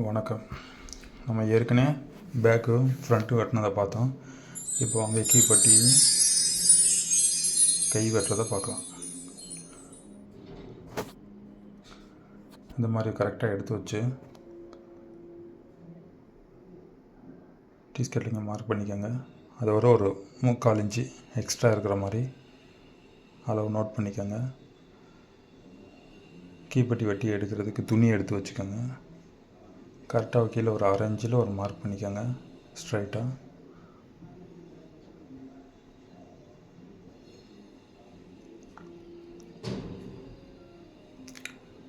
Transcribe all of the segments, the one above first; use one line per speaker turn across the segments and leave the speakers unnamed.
வணக்கம். நம்ம ஏற்கனவே பேக்கு ஃப்ரண்ட்டு வெட்டினதை பார்த்தோம். இப்போ அங்கே கீப்பட்டி கை வெட்டுறதை பார்க்கலாம். இந்த மாதிரி கரெக்டாக எடுத்து வச்சு டீ ஸ்கெட்லிங்கை மார்க் பண்ணிக்கோங்க. அதை வர ஒரு முக்கால் இன்ச்சு எக்ஸ்ட்ரா இருக்கிற மாதிரி அளவு நோட் பண்ணிக்கோங்க. கீப்பட்டி வெட்டி எடுக்கிறதுக்கு துணி எடுத்து வச்சுக்கோங்க. கரெக்டாக கீழே ஒரு ஆரஞ்சில் ஒரு மார்க் பண்ணிக்கோங்க ஸ்ட்ரைட்டாக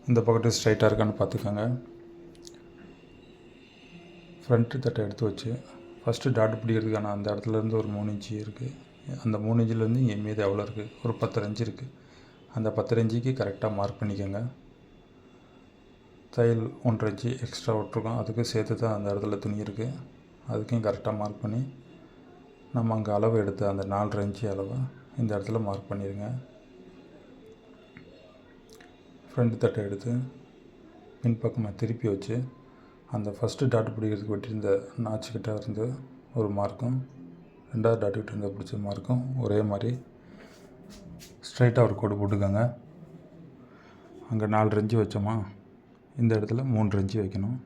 இந்த பக்கத்து ஸ்ட்ரைட்டாக இருக்கான்னு பார்த்துக்கோங்க. ஃப்ரண்ட்டு தட்டை எடுத்து வச்சு ஃபஸ்ட்டு டாட் பிடிக்கிறதுக்கான அந்த இடத்துலேருந்து ஒரு மூணு இன்ச்சு இருக்குது அந்த மூணு இன்ச்சிலேருந்து இங்கே மீது எவ்வளோ இருக்குது ஒரு பத்தரை இன்ச்சு இருக்குது அந்த பத்தரை இன்ச்சுக்கு கரெக்டாக மார்க் பண்ணிக்கோங்க. தையல் ஒன்றரை இன்ச்சு எக்ஸ்ட்ரா விட்ருக்கோம் அதுக்கும் சேர்த்து தான் அந்த இடத்துல துணி இருக்குது அதுக்கும் கரெக்டாக மார்க் பண்ணி நம்ம அங்கே அளவு எடுத்த அந்த நாலரை இன்ச்சு அளவை இந்த இடத்துல மார்க் பண்ணிடுங்க ஃப்ரண்ட் தட்டை எடுத்து பின்பக்கமாக திருப்பி வச்சு அந்த ஃபஸ்ட்டு டாட் பிடிக்கிறதுக்கு வெட்டியிருந்த நாச்சுக்கிட்ட இருந்து ஒரு மார்க்கும் ரெண்டாவது டாட்டு கிட்ட இருந்து பிடிச்ச மார்க்கும் ஒரே மாதிரி ஸ்ட்ரைட்டாக ஒரு கோடு போட்டுக்கோங்க. அங்கே நாலு ரெஞ்சு வச்சோமா? இந்த இடத்துல மூன்று இன்ச்சு வைக்கணும்.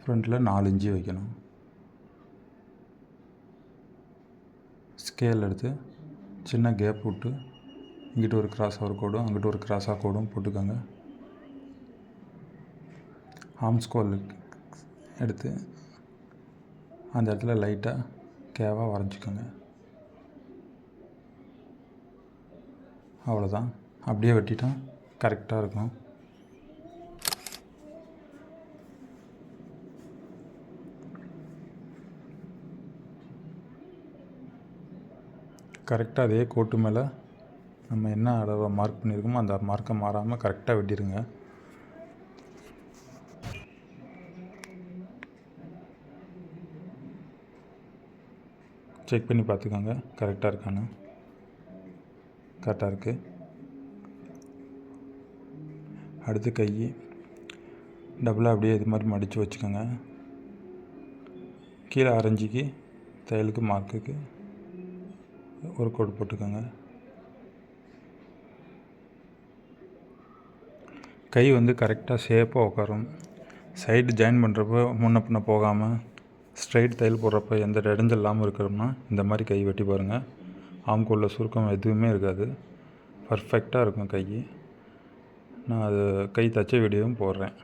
ஃப்ரண்ட்டில் நாலு இன்ச்சு வைக்கணும். ஸ்கேல் எடுத்து சின்ன கேப் விட்டு இங்கிட்ட ஒரு கிராஸ் ஒரு கோடும் அங்கிட்ட ஒரு கிராஸாக கோடும் போட்டுக்கோங்க. ஆம்ஸ்கோல் எடுத்து அந்த இடத்துல லைட்டாக கேவாக வரைஞ்சிக்கோங்க. அவ்வளோதான் அப்படியே வெட்டிட்டால் கரெக்டாக இருக்கும். கரெக்டாக அதே கோட்டு மேலே நம்ம என்ன அளவை மார்க் பண்ணியிருக்கோமோ அந்த மார்க்கை மாறாமல் கரெக்டாக வெட்டிடுங்க. செக் பண்ணி பார்த்துக்கோங்க. கரெக்டாக இருக்கான்னு. கரெக்டாக இருக்குது அடுத்து கை. டபுளாக அப்படியே இது மாதிரி மடித்து வச்சுக்கோங்க. கீழே அரைஞ்சிக்கு தையலுக்கு மார்க்குக்கு ஒரு கோடு போட்டுக்கோங்க. கை வந்து கரெக்டாக ஷேப்பாக உட்காரும். சைடு ஜாயின் பண்ணுறப்போ முன்ன பின்ன போகாமல் ஸ்ட்ரைட் தையல் போடுறப்ப எந்த இடைஞ்சல் இல்லாமல் இருக்கிறோம்னா இந்த மாதிரி கை வெட்டி பாருங்கள் ஆம்கோலில் சுருக்கம் எதுவுமே இருக்காது. பர்ஃபெக்டாக இருக்கும் கை. நான் அது கை தச்ச வீடியோவும் போடுறேன்.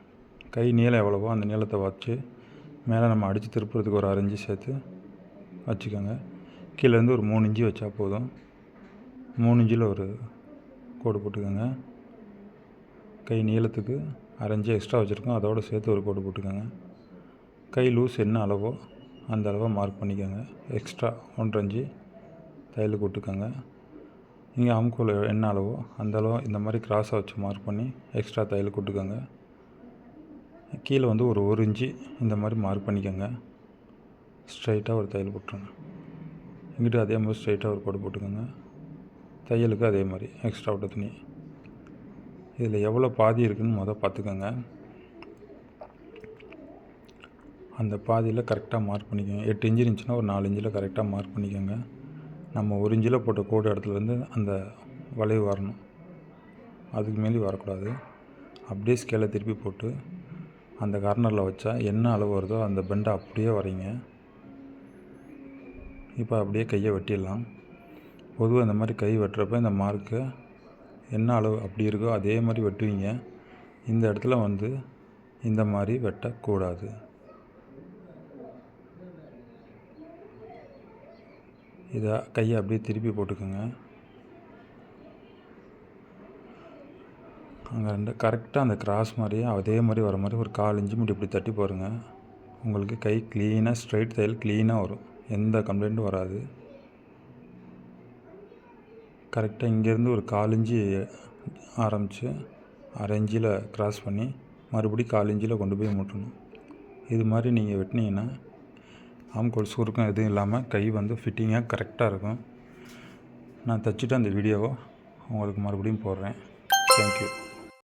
கை நீளம் எவ்வளவோ அந்த நீளத்தை வச்சு மேலே நம்ம அடித்து திருப்புறதுக்கு ஒரு அரைஞ்சி சேர்த்து வச்சுக்கோங்க. கீழேருந்து ஒரு மூணு இன்ச்சு வச்சா போதும். மூணு இன்ச்சில் ஒரு கோடு போட்டுக்கோங்க. கை நீளத்துக்கு அரைஞ்சி எக்ஸ்ட்ரா வச்சுருக்கோம். அதோடு சேர்த்து ஒரு கோடு போட்டுக்கோங்க. கை லூஸ் என்ன அளவோ அந்த அளவை மார்க் பண்ணிக்கோங்க. எக்ஸ்ட்ரா ஒன்றரை தையலுக்கு விட்டுக்கோங்க நீங்கள் ஆம்கோல் என்ன அளவோ அந்த அளவு இந்த மாதிரி கிராஸாக வச்சு மார்க் பண்ணி எக்ஸ்ட்ரா தையலுக்கு விட்டுக்கோங்க கீழே வந்து ஒரு ஒரு இன்ச்சு இந்த மாதிரி மார்க் பண்ணிக்கோங்க. ஸ்ட்ரைட்டாக ஒரு தையல் போட்டுருங்க. இங்கிட்ட அதே மாதிரி ஸ்ட்ரைட்டாக ஒரு கோடு போட்டுக்கோங்க. தையலுக்கு அதே மாதிரி எக்ஸ்ட்ரா விட்ட துணி. இதில் எவ்வளோ பாதி இருக்குதுன்னு மொதல் பார்த்துக்கோங்க அந்த பாதியில் கரெக்டாக மார்க் பண்ணிக்கோங்க. எட்டு இன்ச்சு இருந்துச்சுன்னா ஒரு நாலு இன்ச்சில் கரெக்டாக மார்க் பண்ணிக்கோங்க. நம்ம ஒரு இன்ச்சில் போட்ட கோடு இடத்துலேருந்து அந்த வளைவு வரணும். அதுக்கு மேலே வரக்கூடாது. அப்படியே ஸ்கேலை திருப்பி போட்டு அந்த கார்னரில் வச்சா என்ன அளவு வருதோ அந்த பெண்டை அப்படியே வரைங்க இப்போ அப்படியே கையை வெட்டிடலாம். பொதுவாக இந்த மாதிரி கை வெட்டுறப்ப இந்த மார்க்கு என்ன அளவு அப்படி இருக்கோ அதே மாதிரி வெட்டுவீங்க. இந்த இடத்துல வந்து இந்த மாதிரி வெட்டக்கூடாது. இதை கையை அப்படியே திருப்பி போட்டுக்கோங்க. அங்கே ரெண்டு கரெக்டாக அந்த கிராஸ் மாதிரியே அதே மாதிரி வர மாதிரி ஒரு கால் இன்ச்சு மட்டும் இப்படி தட்டி போடுங்க உங்களுக்கு கை க்ளீனாக ஸ்ட்ரைட் தையல் க்ளீனாக வரும். எந்த கம்ப்ளைண்ட்டும் வராது. கரெக்டாக இங்கேருந்து ஒரு கால் ஆரம்பித்து அரைஞ்சியில் க்ராஸ் பண்ணி மறுபடியும் கால் கொண்டு போய் முட்டணும். இது மாதிரி நீங்கள் வெட்டினீங்கன்னா ஆம்கோல் சுருக்கம் எதுவும் இல்லாமல் கை வந்து ஃபிட்டிங்காக கரெக்டாக இருக்கும். நான் தைச்சிட்டு அந்த வீடியோவை உங்களுக்கு மறுபடியும் போடுறேன். தேங்க்யூ